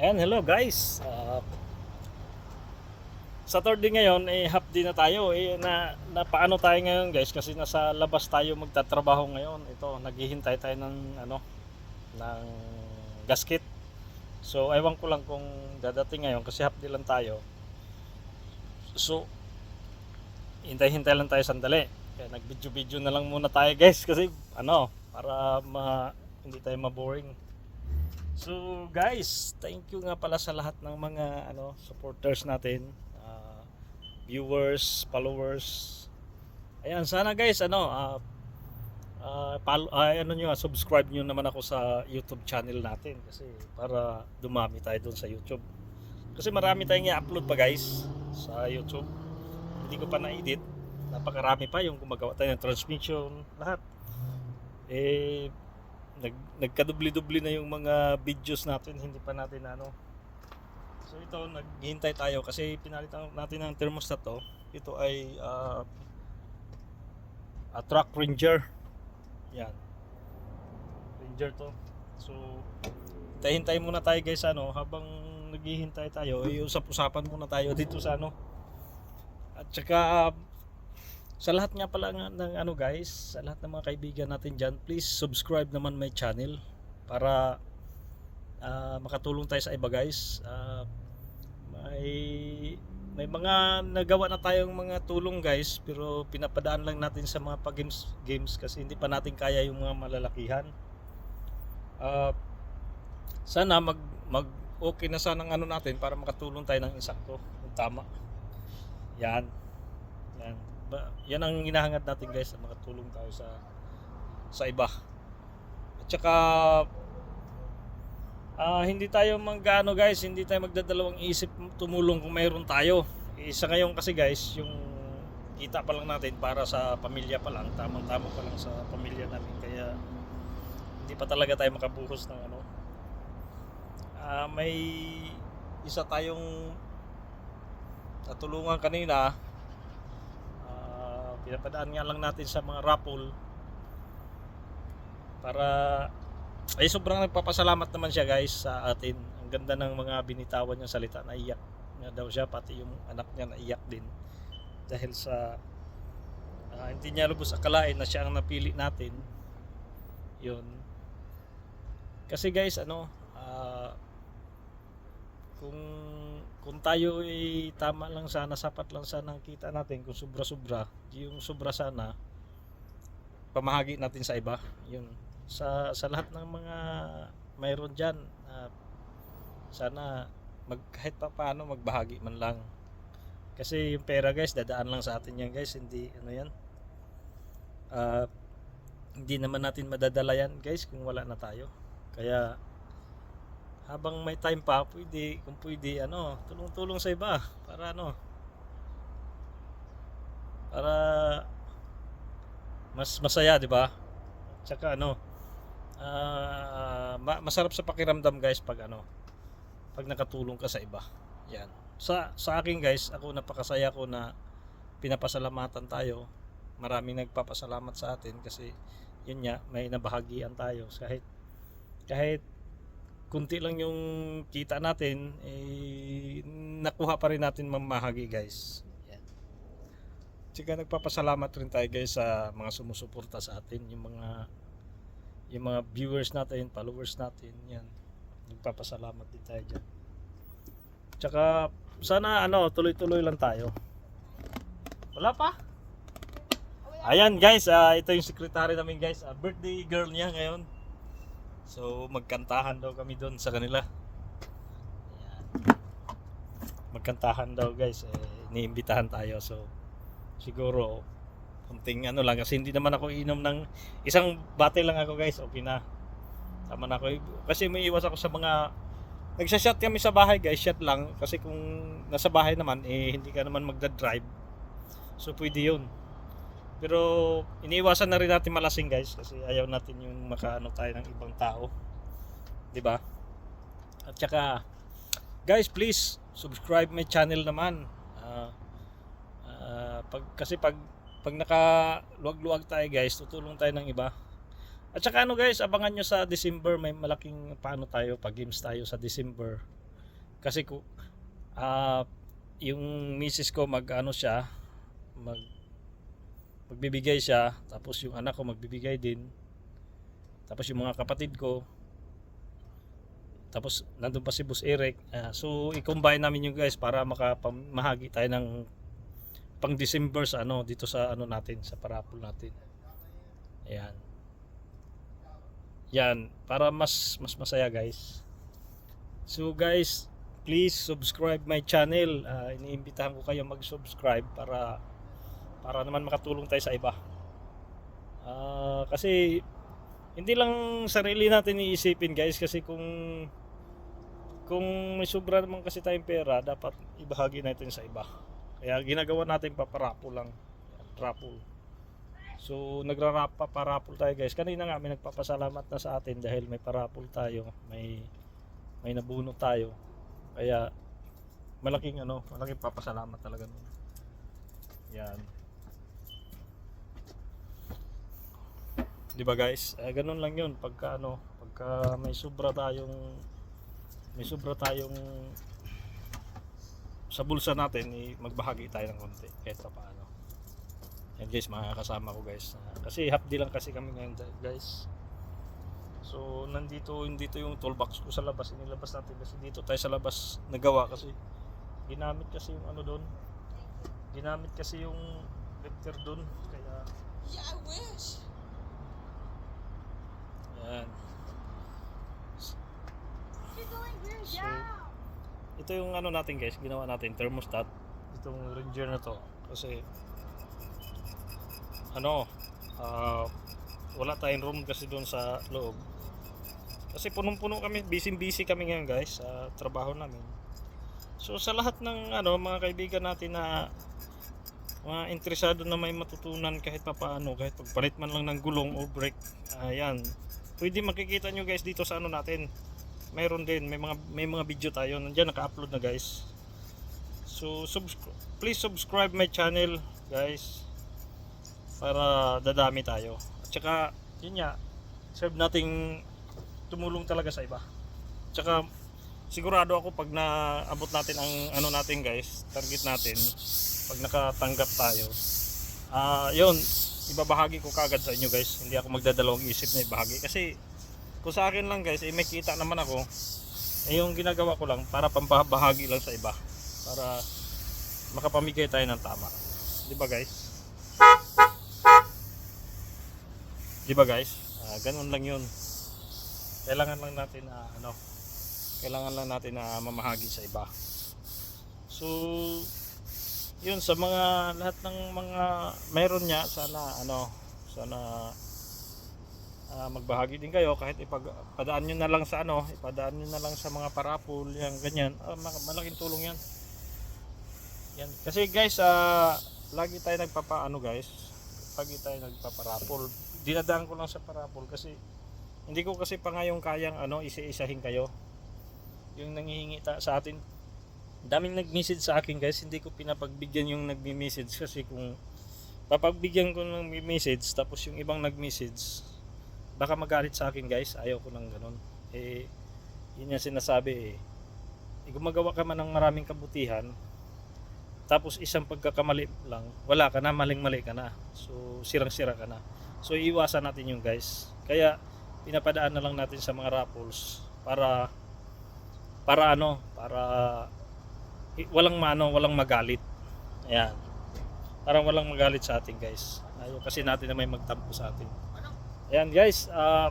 Ayan, hello guys. Uh, Saturday ngayon, eh, half day na tayo. Eh, na, na paano tayo ngayon guys? Kasi nasa labas tayo magtatrabaho ngayon. Ito, naghihintay tayo ng, ano, ng gasket. So, ewan ko lang kung dadating ngayon kasi half day lang tayo. So, hintay-hintay lang tayo sandali. Kaya nag-video-video na lang muna tayo guys kasi ano, para ma, hindi tayo ma-boring. So guys, thank you nga pala sa lahat ng mga ano supporters natin, ah, viewers, followers. Ayan, sana guys ano ah ah, pal- ah, ano nyo, ah, subscribe nyo naman ako sa YouTube channel natin kasi para dumami tayo doon sa YouTube. Kasi marami tayong i-upload pa guys sa YouTube. Hindi ko pa na-edit. Napakarami pa yung gumagawa tayo ng transmission, lahat. Eh nag nagkadubli-dubli na yung mga videos natin, hindi pa natin ano. So ito, naghihintay tayo kasi pinalitan natin ng thermostat to. Ito ay ah, a truck ranger. Yan. Ranger to. So hintay muna tayo guys ano habang naghihintay tayo, ay usap-usapan muna tayo dito sa ano. At saka sa lahat nga pala nga ng ano guys, sa lahat ng mga kaibigan natin dyan, please subscribe naman my channel para ah, makatulong tayo sa iba guys. Ah, may may mga nagawa na tayong mga tulong guys pero pinapadaan lang natin sa mga pag games, games kasi hindi pa natin kaya yung mga malalakihan. Ah, sana mag mag okay na sana ng ano natin para makatulong tayo ng insakto. Tama. Yan. Yan. Ang hinahangad natin guys na makatulong tayo sa sa iba. At saka ah, hindi tayo magano guys, hindi tayo magdadalawang isip tumulong kung mayroon tayo. Isa ngayon kasi guys, yung kita pa lang natin para sa pamilya pa lang, tamang-tama pa lang sa pamilya namin kaya hindi pa talaga tayo makabuhos ng ano. Ah, may isa tayong natulungan kanina pinapadaan nga lang natin sa mga raffle. Para ay sobrang nagpapasalamat naman siya guys sa atin. Ang ganda ng mga binitawan niyang salita. Naiyak nga daw siya pati yung anak niya naiyak din. Dahil sa ah, hindi niya lubos akalain na siya ang napili natin. Yun. Kasi guys ano ah, kung kung tayo ay tama lang sana sapat lang sana ang kita natin kung sobra-sobra yung sobra sana pamahagi natin sa iba. Yun. Sa sa lahat ng mga mayroon diyan sana mag kahit pa paano magbahagi man lang. Kasi yung pera guys dadaan lang sa atin yan guys. Hindi ano yan? Ah, hindi naman natin madadala yan guys kung wala na tayo. Kaya habang may time pa, pwede, kung pwede, ano, tulong-tulong sa iba para ano, para mas masaya, di ba? Tsaka ano, ma- masarap sa pakiramdam guys pag ano, pag nakatulong ka sa iba. Yan. Sa sa akin guys, ako napakasaya ko na pinapasalamatan tayo. Maraming nagpapasalamat sa atin kasi yun nga, may nabahagian tayo kahit kahit kunti lang yung kita natin, eh, nakuha pa rin natin mamahagi guys. Yan. Tsaka nagpapasalamat rin tayo guys sa mga sumusuporta sa atin, yung mga yung mga viewers natin, followers natin, yan. Nagpapasalamat din tayo dyan. Tsaka sana ano, tuloy-tuloy lang tayo. Wala pa? Ayan guys, ah, ito yung secretary namin guys, ah, birthday girl niya ngayon. So magkantahan daw kami doon sa kanila. Ayan. Magkantahan daw guys, eh, iniimbitahan tayo. So siguro kunting ano lang kasi hindi naman ako inom ng isang bate lang ako guys, okay na. Tama na ako. Kasi may iwas ako sa mga Nagsashot kami sa bahay guys, shot lang kasi kung nasa bahay naman eh hindi ka naman magda-drive. So pwede 'yun. Pero iniiwasan na rin natin malasing guys kasi ayaw natin yung makaano tayo ng ibang tao. 'Di ba? At saka guys, please subscribe my channel naman. Ah, ah, pag kasi pag pag nakaluwag-luwag tayo guys, tutulong tayo ng iba. At saka ano guys, abangan nyo sa December may malaking paano tayo pag games tayo sa December. kasi ko ah yung misis ko mag ano siya mag magbibigay siya tapos yung anak ko magbibigay din. Tapos yung mga kapatid ko. Tapos nandun pa si Boss Eric. Ah, so i-combine namin yung guys para makamahagi tayo ng pang December sa ano dito sa ano natin sa parapol natin. Ayan. Yan. Para mas mas masaya guys. So guys please subscribe my channel. Ah, iniimbitahan ko kayo mag-subscribe para para naman makatulong tayo sa iba. Ah, kasi hindi lang sarili natin iisipin guys kasi kung kung may sobra naman kasi tayong pera dapat ibahagi natin sa iba. Kaya ginagawa natin paparapol lang. Rapol. So nagrarap pa parapol tayo guys. Kanina nga may nagpapasalamat na sa atin dahil may parapol tayo. May may nabuno tayo. Kaya malaking ano malaking papasalamat talaga nun. Yan di ba guys? Eh, ganun lang yun. Pagka ano pagka may sobra tayong may sobra tayong sa bulsa natin eh, magbahagi tayo ng konti kahit pa paano yan guys mga kasama ko guys. Ah, kasi half day lang kasi kami ngayon guys. So nandito nandito yung toolbox ko sa labas. Inilabas natin kasi dito tayo sa labas nagawa kasi ginamit kasi yung ano doon ginamit kasi yung lifter doon kaya Yeah, I wish. Ito yung ano natin guys ginawa natin thermostat. Itong ranger na to. Kasi ano ah, wala tayong room kasi doon sa loob. Kasi punong-puno kami busy busy kami ngayon guys sa trabaho namin. So sa lahat ng ano mga kaibigan natin na mga interesado na may matutunan kahit pa paano kahit pagpalit man lang ng gulong o brake ayan. Pwede makikita nyo guys dito sa ano natin mayroon din may mga may mga video tayo. Nandiyan naka-upload na guys. So subscribe please subscribe my channel guys para dadami tayo. At saka yun nga serve nating tumulong talaga sa iba. Tsaka sigurado ako pag naabot natin ang ano natin guys target natin pag nakatanggap tayo ah yun ibabahagi ko kagad sa inyo guys. Hindi ako magdadalawang isip na ibahagi. Kasi kung sa akin lang guys, eh, may kita naman ako. Eh, yung ginagawa ko lang para pampabahagi lang sa iba. Para makapamigay tayo ng tama. Di ba guys? Di ba guys? Ah, ganun lang yun. Kailangan lang natin na ano, kailangan lang natin na mamahagi sa iba. So, yun sa mga lahat ng mga meron niya sana ano sana ah, magbahagi din kayo kahit ipadaan nyo na lang sa ano ipadaan nyo na lang sa mga parapol yan ganyan. Ma- malaking tulong yan. Yan. Kasi guys ah, lagi tayo nagpapaano guys. Lagi tayo nagpaparapol. Dinadaan ko lang sa parapol kasi hindi ko kasi pa ngayong kayang ano isa-isahin kayo. Yung nangihingi ta- sa atin. Daming nag-message sa akin guys. Hindi ko pinapagbigyan yung nagmi-message kasi kung papagbigyan ko ng message tapos yung ibang nag-message baka magalit sa akin guys. Ayaw ko ng ganun. Eh yun yung sinasabi eh, eh gumagawa ka man ng maraming kabutihan tapos isang pagkakamali lang wala ka na maling mali ka na. So sirang sira ka na. So iwasan natin yung guys. Kaya pinapadaan na lang natin sa mga raffles para para ano para i- walang mano walang magalit. Ayan. Parang walang magalit sa atin guys. Ayaw kasi natin na may magtampo sa atin ayan guys ah,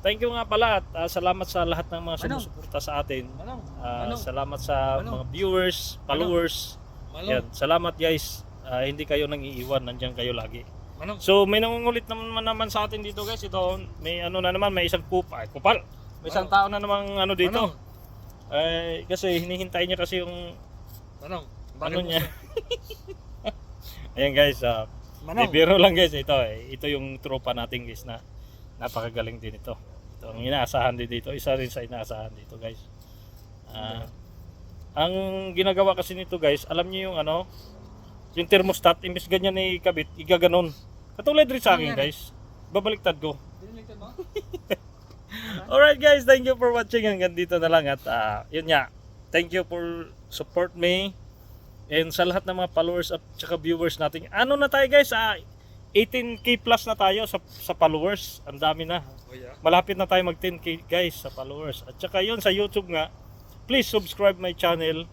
thank you nga pala at ah, salamat sa lahat ng mga sumusuporta sa atin Manong, Manong, salamat sa Manong. mga viewers followers Manong, Yan, salamat guys. Ah, hindi kayo nang iiwan, nandiyan kayo lagi. Manong, So, may nangungulit naman naman sa atin dito guys. Ito, may ano na naman, may isang kupal. Kupal. May isang tao na namang ano dito. Manong, Eh, kasi hinihintay niya kasi yung Manong, ano niya. Ayan guys, ah, Manong, eh, biro lang guys ito. Eh. Ito yung tropa natin guys na napakagaling din ito. Ito ang inaasahan din dito. Isa rin sa inaasahan dito guys. Ah, ang ginagawa kasi nito guys, alam niyo yung ano, yung thermostat, imbes ganyan ni kabit, igaganon. Katulad rin sa akin guys. Babaliktad ko. Biniliktad mo? Alright guys, thank you for watching. Hanggang dito na lang at ah, yun nga. thank you for support me. And sa lahat ng mga followers at saka viewers natin. Ano na tayo guys? Ah, 18k plus na tayo sa, sa followers. Ang dami na. Oh yeah. Malapit na tayo mag 10k guys sa followers. At saka yun sa YouTube nga, please subscribe my channel.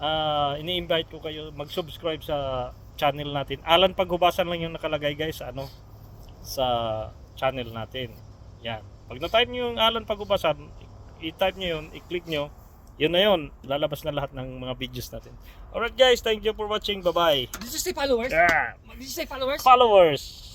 Ah, ini-invite ko kayo mag-subscribe sa channel natin. Alan Paghubasan lang yung nakalagay guys sa ano sa channel natin. Yan. Pag na-type niyo yung Alan Paghubasan, i-type niyo yun, i-click niyo, yun na yun. Lalabas na lahat ng mga videos natin. Alright guys, thank you for watching. Bye-bye. Did you say followers? Yeah. Did you say followers? Followers.